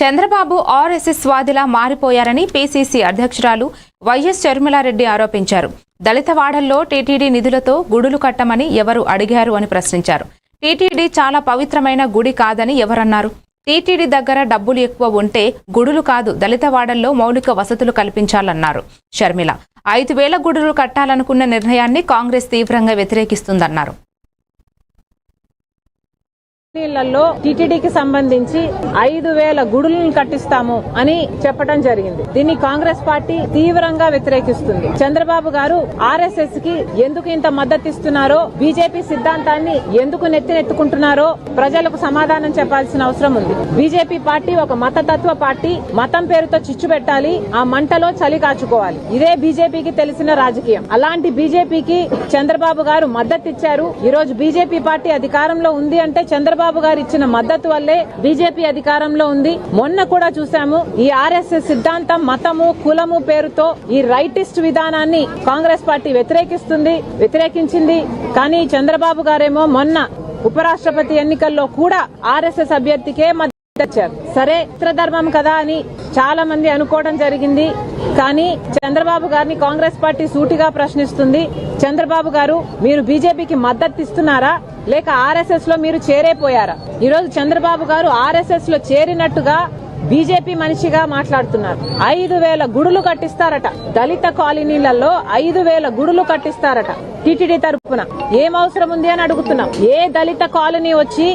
Chandrababu RSS వాదిలా మారిపోయారని PCC అధ్యక్షురాలు వైఎస్ షర్మిలారెడ్డి ఆరోపించారు. దళిత వాడల్లో టీటీడీ నిధులతో గుడులు కట్టమని ఎవరు అడిగారు అని ప్రశ్నించారు. టీటీడీ చాలా పవిత్రమైన గుడి కాదని ఎవరన్నారు? టీటీడీ దగ్గర డబ్బులు ఎక్కువ ఉంటే గుడులు కాదు దళిత వాడల్లో మౌలిక వసతులు కల్పించాలన్నారు షర్మిల. ఐదు వేల గుడులు కట్టాలనుకున్న నిర్ణయాన్ని కాంగ్రెస్ తీవ్రంగా వ్యతిరేకిస్తుందన్నారు. నీళ్ళలో టీటీడీకి సంబంధించి ఐదు వేల గుడులను కట్టిస్తాము అని చెప్పడం జరిగింది. దీన్ని కాంగ్రెస్ పార్టీ తీవ్రంగా వ్యతిరేకిస్తుంది. చంద్రబాబు గారు ఆర్ఎస్ఎస్కి ఎందుకు ఇంత మద్దతు ఇస్తున్నారో బీజేపీ సిద్ధాంతాన్ని ఎందుకు నెత్తినెత్తుకుంటున్నారో ప్రజలకు సమాధానం చెప్పాల్సిన అవసరం ఉంది. బీజేపీ పార్టీ ఒక మతతత్వ పార్టీ మతం పేరుతో చిచ్చు పెట్టాలి ఆ మంటలో చలి కాచుకోవాలి. ఇదే బీజేపీకి తెలిసిన రాజకీయం. అలాంటి బీజేపీకి చంద్రబాబు గారు మద్దతు ఇచ్చారు ఈ రోజు బీజేపీ పార్టీ అధికారంలో ఉంది అంటే చంద్రబాబు గారు ఇచ్చిన మద్దతు వల్లే బీజేపీ అధికారంలో ఉంది. మొన్న కూడా చూసాము ఈ ఆర్ఎస్ఎస్ సిద్ధాంతం మతము కులము పేరుతో ఈ రైటిస్ట్ విధానాన్ని కాంగ్రెస్ పార్టీ వ్యతిరేకిస్తుంది వ్యతిరేకించింది. కానీ చంద్రబాబు గారేమో మొన్న ఉపరాష్ట్రపతి ఎన్నికల్లో కూడా ఆర్ఎస్ఎస్ అభ్యర్థికే మద్దతు సరే ధర్మం కదా అని చాలా మంది అనుకోవడం జరిగింది. కానీ చంద్రబాబు గారిని కాంగ్రెస్ పార్టీ సూటిగా ప్రశ్నిస్తుంది. చంద్రబాబు గారు మీరు బీజేపీకి మద్దతు ఇస్తున్నారా? లేక ఆర్ఎస్ఎస్లో మీరు చేరేపోయారా? ఈరోజు చంద్రబాబు గారు ఆర్ఎస్ఎస్లో చేరినట్టుగా బీజేపీ మనిషిగా మాట్లాడుతున్నారు. ఐదు వేల గుడులు కట్టిస్తారట. దళిత కాలనీలలో ఐదు వేల గుడులు కట్టిస్తారట టీటీడీ తరపున. ఏం అవసరం ఉంది అని అడుగుతున్నాం. ఏ దళిత కాలనీ వచ్చి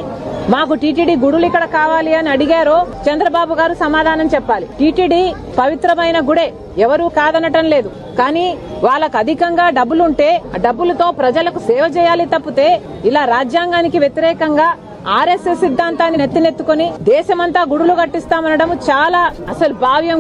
మాకు టీటీడీ గుడులు ఇక్కడ కావాలి అని అడిగారో చంద్రబాబు గారు సమాధానం చెప్పాలి. టీటీడీ పవిత్రమైన గుడే ఎవరు కాదనటం లేదు. కానీ వాళ్ళకు అధికంగా డబ్బులుంటే ఆ డబ్బులతో ప్రజలకు సేవ చేయాలి తప్పితే ఇలా రాజ్యాంగానికి వ్యతిరేకంగా ఆర్ఎస్ఎస్ సిద్ధాంతాన్ని నెత్తినెత్తుకొని దేశమంతా గుడులు కట్టిస్తామనడం చాలా అసలు భావ్యం